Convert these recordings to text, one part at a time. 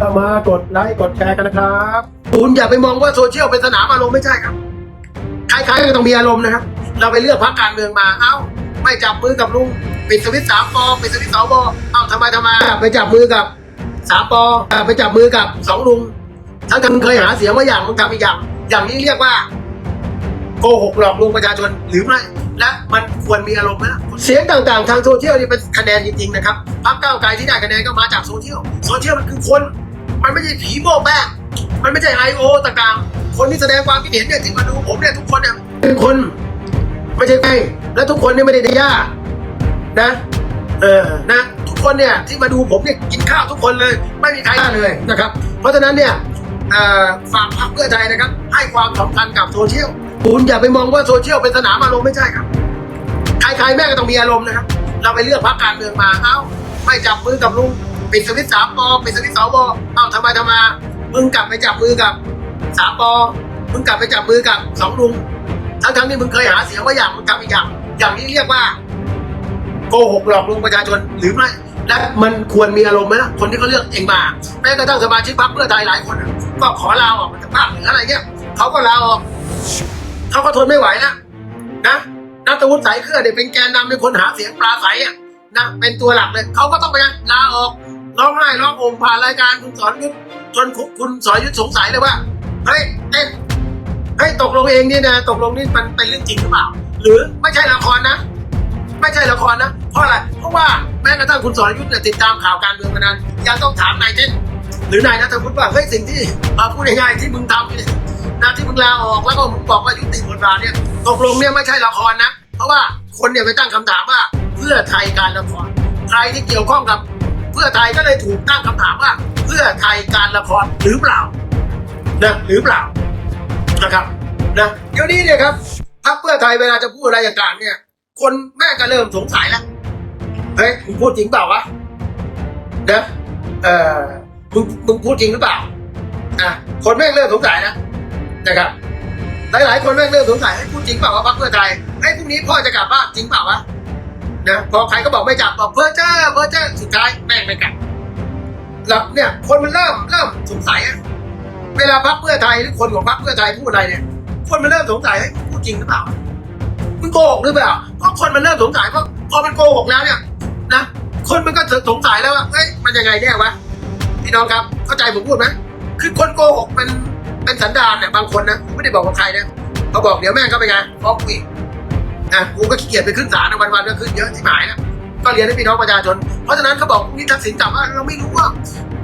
ก็มากดไลค์กดแชร์กันนะครับคุณอย่าไปมองว่าโซเชียลเป็นสนามอารมณ์ไม่ใช่ครับใครๆก็ต้องมีอารมณ์นะครับ เราไปเลือกพรรคการเมืองมา เอ้า ไม่จับมือกับลุงปิดสวิตช์สามปอปิดสวิตช์สองปอเอ้าทำไมทำไมไปจับมือกับสามปออ่าไปจับมือกับสองลุงทั้งทั้งเคยหาเสียงว่าอย่างมึงทำอีกอย่าง อย่างนี้เรียกว่าโกหกหลอกลวงประชาชนหรือไม่และมันควรมีอารมณ์ไหมล่ะเสียงต่างๆ ทางโซเชียลนี่เป็นคะแนนจริงๆนะครับพรรคก้าวไกลที่ได้คะแนนก็มาจากโซเชียลโซเชียลมันคือคน มันไม่ใช่ผีโม่แป้งมันไม่ใช่ไอโอต่างๆ คนที่แสดงความคิดเห็นเนี่ยที่มาดูผมเนี่ยทุกคนเนี่ยเป็นคนไม่ใช่ใครและทุกคนเนี่ยไม่ได้ได้ยานะเออนะทุกคนเนี่ยที่มาดูผมเนี่ยกินข้าวทุกคนเลย ไม่มีใครได้เลยนะครับ เพราะฉะนั้นเนี่ยฝากพรรคเพื่อไทยนะครับ ให้ความสำคัญกับโซเชียลคุณอย่าไปมองว่าโซเชียลเป็นสนามอารมณ์ไม่ใช่ครับใครๆแม่งก็ต้องมีอารมณ์นะครับ เราไปเลือกพรรคการเมืองมาเอ้าไม่จับมือกับลุง ปิดสวิตสามปอปิดสวิตสองปอเอ้าทำไมทำไมมึงกลับไปจับมือกับสามปอมึงกลับไปจับมือกับสองลุงทั้งๆที่มึงเคยหาเสียงว่าอย่างมึงทำอีกอย่างอย่างนี้เรียกว่าโกหกหลอกลวงประชาชนหรือไม่และมันควรมีอารมณ์ไหมล่ะคนที่เขาเลือกเองมาแม้กระทั่งสมาชิกพรรคเพื่อไทยหลายคนก็ขอลาออกมาจากภาคหนืออะไรเงี้ยเขาก็ลาออกเขาก็ทนไม่ไหวแล้วนะนัทวุฒิสายเครือเนี่ยเป็นแกนนำเป็นคนหาเสียงปลาใสอะนะเป็นตัวหลักเลยเขาก็ต้องไปลาออก ร้องไห้ร้องโองผ่านรายการคุณสอนยุทธจนคุณสอนยุทธสงสัยเลยว่าเฮ้ยเต้นเฮ้ยตกลงเองเนี่ยนะตกลงนี่มันเป็นเรื่องจริงหรือเปล่า หรือไม่ใช่ละครนะ ไม่ใช่ละครนะ เพราะอะไรเพราะว่าแม้กระทั่งคุณสรยุทธเนี่ยติดตามข่าวการเมืองมานานยังต้องถามนายเต้นหรือนายนัทวุฒิว่าเฮ้ยสิ่งที่เอ่อพูดง่ายๆที่มึงทำนี่นะที่มึงลาออกแล้วก็มึงบอกว่ายุติบทบาทเนี่ยตกลงเนี่ยไม่ใช่ละครนะ เพราะว่าคนเนี่ยไปตั้งคำถามว่าเพื่อไทยการละครใครที่เกี่ยวข้องกับ เพื่อไทยก็เลยถูกตั้งคำถามว่า เพื่อไทยการละครหรือเปล่านะหรือเปล่านะครับนะเดี๋ยวนี้เนี่ยครับพรรคเพื่อไทยเวลาจะพูดอะไรต่างๆเนี่ย คนแม่ก็เริ่มสงสัยแล้วเฮ้ยมึงพูดจริงเปล่าวะนะเออมึงมึงพูดจริงหรือเปล่าอะคนแม่งเริ่มสงสัยแล้วนะครับหลายๆคนแม่งเริ่มสงสัยให้พูดจริงเปล่าวะพรรคเพื่อไทยไอ้พรุ่งนี้พ่อจะกลับบ้านจริงเปล่าวะ นะพอใครก็บอกไม่กลับบอกเพ้อเจ้าเพ้อเจ้าสุดท้ายแม่งไม่กลับแล้วเนี่ย คนมันเริ่มเริ่มสงสัยอะเวลาพรรคเพื่อไทยหรือคนของพรรคเพื่อไทยพูดอะไรเนี่ย คนมันเริ่มสงสัยให้พูดจริงหรือเปล่ามึงโกหกหรือเปล่าเพราะคนมันเริ่มสงสัยเพราะพอมันโกหกแล้วเนี่ยนะคนมันก็สงสัยแล้วว่าเฮ้ยมันยังไงแน่วะพี่น้องครับเข้าใจผมพูดไหมคือคนโกหกเป็นเป็นสันดานเนี่ยบางคนนะผมไม่ได้บอกว่าใครนะเขาบอกเดี๋ยวแม่งก็ไปไงฟ้องกูอีก นะกูก็ขี้เกียจไปขึ้นศาลนะวันก็ขึ้นเยอะที่หมายนะก็เรียนให้พี่น้องประชาชน เพราะฉะนั้นเขาบอกนี่ทักษิณกลับมาเราไม่รู้ว่า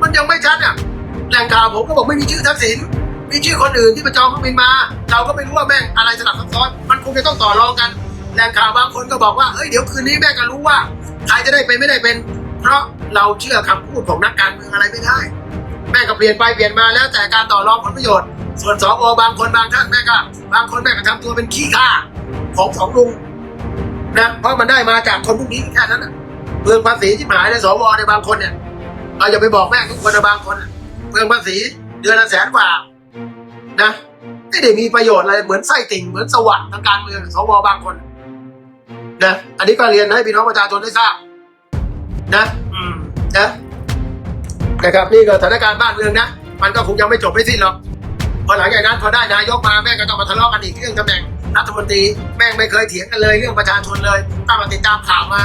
มันยังไม่ชัดอะแหล่งข่าวผมก็บอกไม่มีชื่อทักษิณมีชื่อคนอื่นที่ไปจองเครื่องบินมา เราก็ไม่รู้ว่าแม่งอะไรสลับซับซ้อน มันคงจะต้องต่อรองกันแหล่งข่าวบางคนก็บอกว่าเอ้ยเดี๋ยวคืนนี้แม่งก็รู้ว่าใครจะได้เป็นไม่ได้เป็น เพราะเราเชื่อคำพูดของนักการเมืองอะไรไม่ได้ แม่งก็เปลี่ยนไปเปลี่ยนมาแล้วแต่การต่อรองผลประโยชน์ ส่วนสวบางคนบางท่านแม่งก็บางคนแม่งก็ทำตัวเป็นขี้ข้า ของสองลุงนะเพราะมันได้มาจากคนพวกนี้แค่นั้นนะเปลืองภาษีที่หายในสวในบางคนเนี่ยเราอย่าไปบอกแม่งทุกคนนบางคนเปลืองภาษีเดือนละแสนกว่านะไม่ได้มีประโยชน์อะไรเหมือนไส้ติ่งเหมือนสวรรค์ทางการเมืองสวบางคนนะอันนี้ก็เรียนให้พี่น้องประชาชนได้ทราบนะอืมนะนะครับนี่ก็สถานการณ์บ้านเมืองนะ มันก็คงยังไม่จบไม่สิ้นหรอกพอหลังจากนั้นพอได้นายกมาแม่ก็ต้องมาทะเลาะกันอีกเรื่องตำแหน่ง รัฐมนตรีแม่งไม่เคยเถียงกันเลยเรื่องประชาชนเลยตั้งมติดตามข่าวมา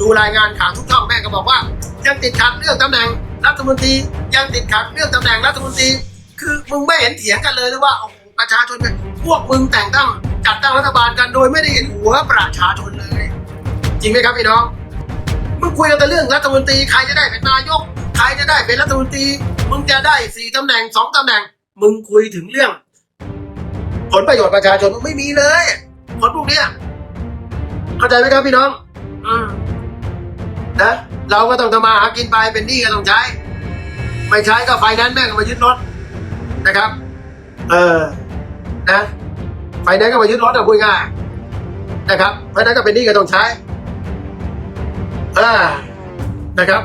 ดูรายงานข่าวทุกช่องแม่งก็บอกว่า ยังติดขัดเรื่องตำแหน่งรัฐมนตรียังติดขัดเรื่องตำแหน่งรัฐมนตรีคือมึงไม่เห็นเถียงกันเลยหรือว่าประชาชนพวกมึงแต่งตั้งจัดตั้งรัฐบาลกันโดยไม่ได้เห็นหัวประชาชนเลย จริงไหมครับพี่น้องมึงคุยกันแต่เรื่องรัฐมนตรีใครจะได้เป็นนายกใครจะได้เป็นรัฐมนตรีมึงจะได้สี่ตำแหน่งสองตำแหน่ง มึงคุยถึงเรื่อง ผลประโยชน์ประชาชนมึงไม่มีเลย คนพวกเนี้ยเข้าใจไหมครับพี่น้องอืมนะเราก็ต้องทำมาหากินไปเป็นหนี้ก็ต้องใช้ ไม่ใช้ก็ไฟแนนซ์แม่งก็มายึดรถนะครับ เออนะไฟแนนซ์ก็มายึดรถอะพูดง่ายนะครับเพราะฉะนั้นก็เป็นหนี้ก็ต้องใช้อ่านะครับ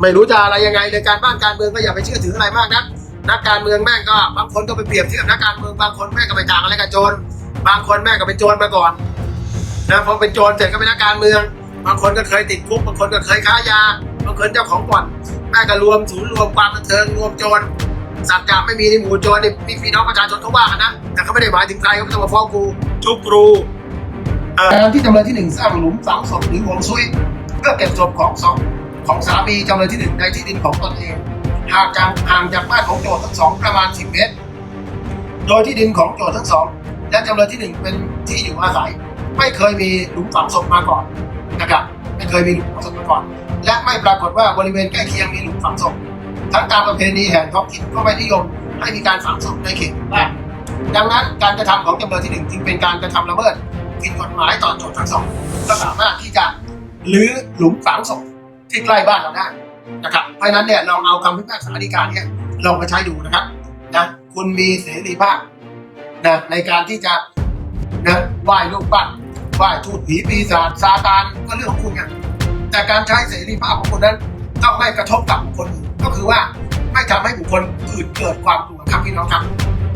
ไม่รู้จะอะไรยังไงเลยการบ้านการเมืองก็อย่าไปเชื่อถืออะไรมากนะ นักการเมืองแม่งก็บางคนก็ไปเปรียบเทียบนักการเมืองบางคนแม่งก็ไปต่างอะไรกับโจรบางคนแม่งก็เป็นโจรมาก่อนนะพอเป็นโจรเสร็จก็เป็นนักการเมือง บางคนก็เคยติดคุกบางคนก็เคยค้ายาบางคนเจ้าของบ่อนแม่ก็รวมศูนย์รวมความบันเทิงรวมโจรสัตว์จะไม่มีในหมู่โจรนี่มีพี่น้องประชาชนเขาว่ากันนะแต่เขาไม่ได้หมายถึงใครเขาไม่ต้องมาฟ้องกูทุกครูการที่จำเลยที่หนึ่งสร้างหลุมฝังศพหรือห่วงซุยเพื่อเก็บศพของสองของสามีจำเลยที่หนึ่งในที่ดินของตนเอง ห่างจากห่างจากบ้านของโจทย์ทั้งสองประมาณ 10 เมตร โดยที่ดินของโจทย์ทั้งสองและจำเลยที่หนึ่งเป็นที่อยู่อาศัย ไม่เคยมีหลุมฝังศพมาก่อนนะครับไม่เคยมีหลุมฝังศพมาก่อน และไม่ปรากฏว่าบริเวณใกล้เคียงมีหลุมฝังศพทั้งตามประเพณีแห่งท้องถิ่นก็ไม่นิยมให้มีการฝังศพในเขตบ้านดังนั้นการกระทำของจำเลยที่หนึ่งจึงเป็นการกระทำละเมิดผิดกฎหมายต่อโจทย์ทั้งสองก็สามารถที่จะลื้อหลุมฝังศพที่ใกล้บ้านเราได้ นะครับเพราะนั้นเนี่ยลองเอาคำพิพากษาฎีกาเนี่ยลองมาใช้ดูนะครับนะคุณมีเสรีภาพนะในการที่จะนะไหว้ลูกปั้นไหว้ทูตผีปีศาจซาตานก็เรื่องของคุณไงแต่การใช้เสรีภาพของคุณนั้นต้องไม่กระทบกับบุคคลอื่นก็คือว่าไม่ทำให้บุคคลอื่นเกิดความกลัวครับพี่น้องครับ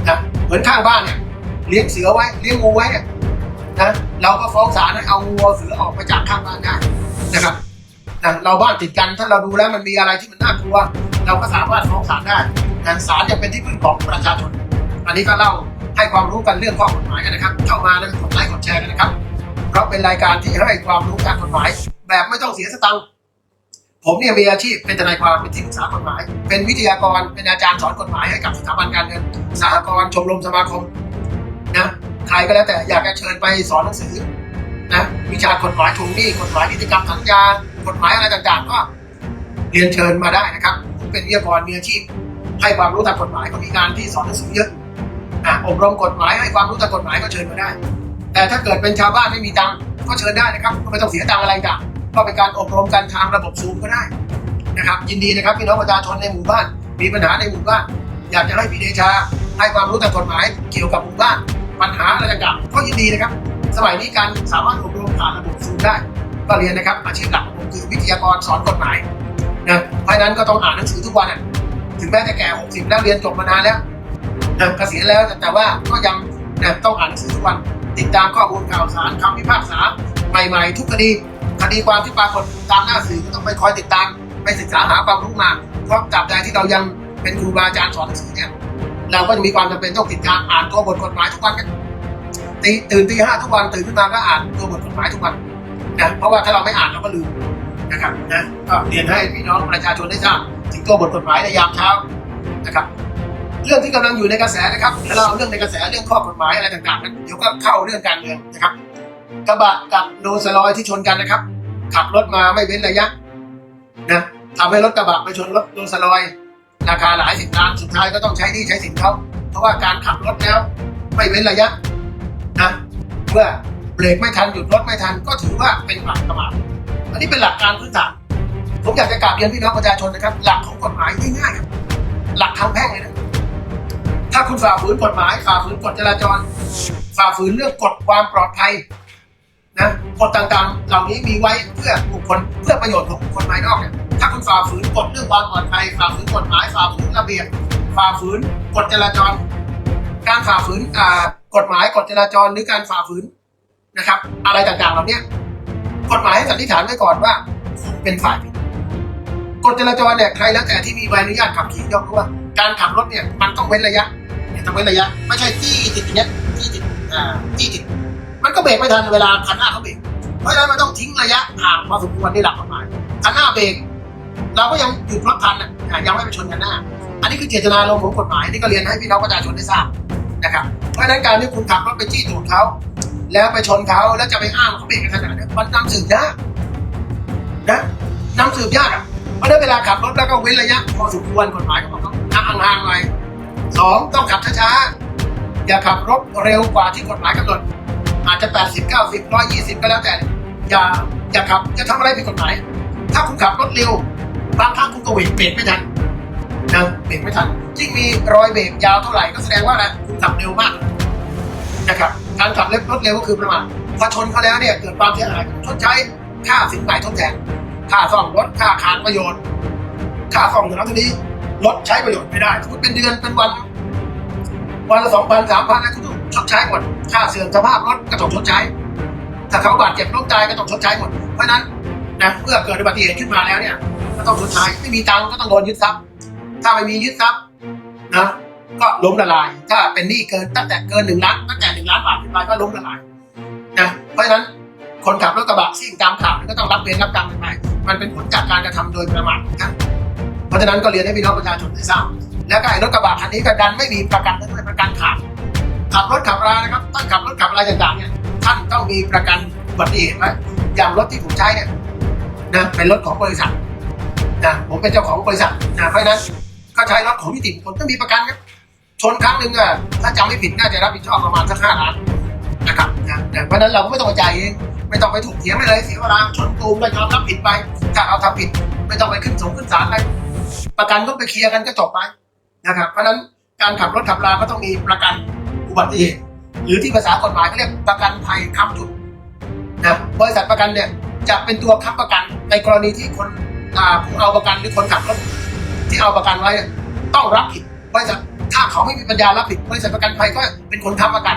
นะเหมือนข้างบ้านเนี่ยเลี้ยงเสือไว้เลี้ยงงูไว้เนี่ยนะเราก็ฟ้องศาลให้เอางูเสือออกไปจากข้างบ้านได้นะครับ นะเราบ้านติดกันถ้าเราดูแล้วมันมีอะไรที่มันน่ากลัว เราก็สามารถฟ้องศาลได้นะศาลจะเป็นที่พึ่งของประชาชน อันนี้ก็เล่าให้ความรู้กันเรื่องข้อกฎหมายกันนะครับ เข้ามาแล้วก็กดไลค์กดแชร์กันนะครับ เพราะเป็นรายการที่ให้ความรู้การกฎหมาย แบบไม่ต้องเสียสตังค์ผมเนี่ยมีอาชีพเป็นทนายความเป็นที่ปรึกษากฎหมาย เป็นวิทยากรเป็นอาจารย์สอนกฎหมายให้กับสถาบันการเงินสหกรณ์ชมรมสมาคมนะใครก็แล้วแต่อยากจะเชิญไปสอนหนังสือนะวิชากฎหมายทวงหนี้กฎหมายนิติกรรมสัญญา กฎหมายอะไรต่างๆ ก็เรียนเชิญมาได้นะครับผมเป็นวิทยากรมีอาชีพ ให้ความรู้ทางกฎหมายก็มีงานที่สอนหนังสือเยอะอะอบรมกฎหมายให้ความรู้ทางกฎหมายก็เชิญมาได้ แต่ถ้าเกิดเป็นชาวบ้านไม่มีตังค์ก็เชิญได้นะครับก็ไม่ต้องเสียตังค์อะไรต่างก็เป็นการอบรมกันทางระบบซูมก็ได้นะครับ ยินดีนะครับพี่น้องประชาชนในหมู่บ้าน มีปัญหาในหมู่บ้าน อยากจะให้พี่เดชาให้ความรู้ทางกฎหมายเกี่ยวกับหมู่บ้านปัญหาอะไรต่างๆก็ยินดีนะครับ สมัยนี้การสามารถอบรมผ่านระบบซูมได้ ก็เรียนนะครับ อาชีพหลักของผมคือวิทยากรสอนกฎหมายนะเพราะนั้นก็ต้องอ่านหนังสือทุกวันอะถึงแม้จะแก่ 60 แล้วเรียนจบมานานแล้วนะเกษียณแล้วแต่ว่าก็ยังนะต้องอ่านหนังสือทุกวัน ติดตามข้อมูลข่าวสารคำพิพากษาใหม่ๆ ทุกคดีคดีความที่ปรากฏตามหน้าสื่อก็ต้องไปคอยติดตามไปศึกษาหาความรู้มาเพราะตราบใดที่เรายังเป็นครูบาอาจารย์สอนหนังสือเนี่ยเราก็จะมีความจำเป็นต้องติดตามอ่านตัวบทกฎหมายทุกวันกันตีตื่นตีห้าทุกวันตื่นขึ้นมาก็อ่านตัวบทกฎหมายทุกวัน นะเพราะว่าถ้าเราไม่อ่านเราก็ลืมนะครับนะก็เรียนให้พี่น้องประชาชนได้ทราบถึงตัวบทกฎหมายในยามเช้านะครับ เรื่องที่กำลังอยู่ในกระแสนะครับถ้าเราเอาเรื่องในกระแสเรื่องข้อกฎหมายอะไรต่างๆนั้นเดี๋ยวก็เข้าเรื่องการเมืองนะครับ กระบะกับโรลส์รอยซ์ที่ชนกันนะครับ ขับรถมาไม่เว้นระยะนะทำให้รถกระบะไปชนรถโรลส์รอยซ์ราคาหลายสิบล้านสุดท้ายก็ต้องใช้หนี่ใช้สินเขาเพราะว่าการขับรถแล้วไม่เว้นระยะนะเมื่อ รกไม่ทันหยุดรถไม่ทัน ก็ถือว่าเป็นหลักประมาทอันนี้เป็นหลักการพื้นฐานผมอยากจะกราบเรียนพี่น้องประชาชนนะครับ หลักของกฎหมายง่ายๆครับหลักทางแพ่งเลยนะถ้าคุณฝ่าฝืนกฎหมายฝ่าฝืนกฎจราจร ฝ่าฝืนเรื่องกฎความปลอดภัยนะกฎต่างๆ เหล่านี้มีไว้เพื่อบุคคลเพื่อประโยชน์ของบุคคลภายนอกเนี่ยถ้าคุณฝ่าฝืนกฎเรื่องความปลอดภัยฝ่าฝืนกฎหมายฝ่าฝืนระเบียบฝ่าฝืนกฎจราจร การฝ่าฝืนกฎหมายกฎจราจรหรือการฝ่าฝืน นะครับ อะไรต่างๆเหล่านี้กฎหมายให้สันนิษฐานไว้ก่อนว่าคุณเป็นฝ่ายผิดกฎจราจรเนี่ยใครแล้วแต่ที่มีใบอนุญาตขับขี่ย่อมรู้ว่า การขับรถเนี่ยมันต้องเว้นระยะเนี่ยต้องเว้นระยะ ไม่ใช่ที่ติดอย่างเงี้ยที่ติดอ่าที่ติดมันก็เบรกไม่ทันเวลาคันหน้าเขาเบรกเพราะฉะนั้นมันต้องทิ้งระยะห่างพอสมควรในหลักกฎหมายคันหน้าเบรกเราก็ยังหยุดรถทันอะยังไม่ไปชนกันหน้า อันนี้คือเจตนาลมณ์ของกฎหมายนี่ก็เรียนให้พี่น้องประชาชนได้ทราบนะครับเพราะฉะนั้นการที่คุณขับรถไปจี้ตูดเขา แล้วไปชนเขาแล้วจะไปอ้างว่าเขาเบรกกันขนาดนี้มันนำสืบยากนะนำสืบยากอะเพราะฉะนั้นเวลาขับรถแล้วก็เว้นระยะพอสมควรกฎหมายก็บอกต้องห่างๆหน่อยสองต้องขับช้าๆอย่าขับรถเร็วกว่าที่กฎหมายกำหนดอาจจะ 80 90 120 ก็แล้วแต่ อย่าอย่าขับจะทำอะไรผิดกฎหมายถ้าคุณขับรถเร็วบางครั้งคุณก็เบรกเบรกไม่ทันนะเบรกไม่ทันยิ่งมีรอยเบรกยาวเท่าไหร่ก็แสดงว่าอะไรคุณขับเร็วมากนะครับ การขับเร็วรถเร็วก็คือประมาทพอชนเขาแล้วเนี่ยเกิดความเสียหายชดใช้ค่าสินไหมทดแทนค่าซ่อมรถค่าขาดประโยชน์ ค่าซ่อมถนนทีนี้รถใช้ประโยชน์ไม่ได้สมมติเป็นเดือนเป็นวัน วันละสองพันสามพันนะคุณต้องชดใช้หมดค่าเสื่อมสภาพรถก็ต้องชดใช้ ถ้าเขาบาดเจ็บล้มตายก็ต้องชดใช้หมดเพราะนั้นนะเมื่อเกิดอุบัติเหตุขึ้นมาแล้วเนี่ยก็ต้องชดใช้ไม่มีตังก็ต้องโดนยึดทรัพย์ ถ้าไม่มียึดทรัพย์นะ ก็ล้มละลาย ถ้าเป็นหนี้เกินตั้งแต่เกินหนึ่งล้านตั้งแต่หนึ่งล้านบาทขึ้นไปก็ล้มละลายนะเพราะฉะนั้นคนขับรถกระบะซิ่งตามข่าวก็ต้องรับเวรรับกรรมกันไปมันเป็นผลจากการกระทำโดยประมาทนะเพราะฉะนั้นก็เรียนให้พี่น้องประชาชนได้ทราบแล้วก็ไอ้รถกระบะคันนี้ก็ดันไม่มีประกันด้วยประกันขาดขับรถขับรานะครับต้องขับรถขับอะไรต่างๆเนี่ยท่านต้องมีประกันอุบัติเหตุไว้อย่างรถที่ผมใช้เนี่ยนะเป็นรถของบริษัทนะผมเป็นเจ้าของบริษัทนะเพราะฉะนั้นก็ใช้รถของนิติบุคคลต้องมีประกันครับ ชนครั้งหนึ่งอะถ้าจำไม่ผิดน่าจะรับผิดชอบประมาณสักห้าล้านนะครับนะเพราะนั้นเราก็ไม่ต้องไปจ่ายเองไม่ต้องไปถูกเถียงไม่เลยเสียเวลาชนตูมก็ยอมรับผิดไปถ้าเราทำผิด ไม่ต้องไปขึ้นสงขึ้นศาลอะไรประกันก็ไปเคลียร์กันก็จบไปนะครับ เพราะนั้นการขับรถขับราก็ต้องมีประกันอุบัติเหตุหรือที่ภาษากฎหมายเขาเรียกประกันภัยค้ำจุดนะบริษัทประกันเนี่ยจะเป็นตัวค้ำประกันในกรณีที่คนผู้เอาประกันหรือคนขับรถที่เอาประกันไว้ต้องรับผิดบริษัท ถ้าเขาไม่มีปัญญารับผิดบริษัทประกันภัยก็เป็นคนค้ำประกัน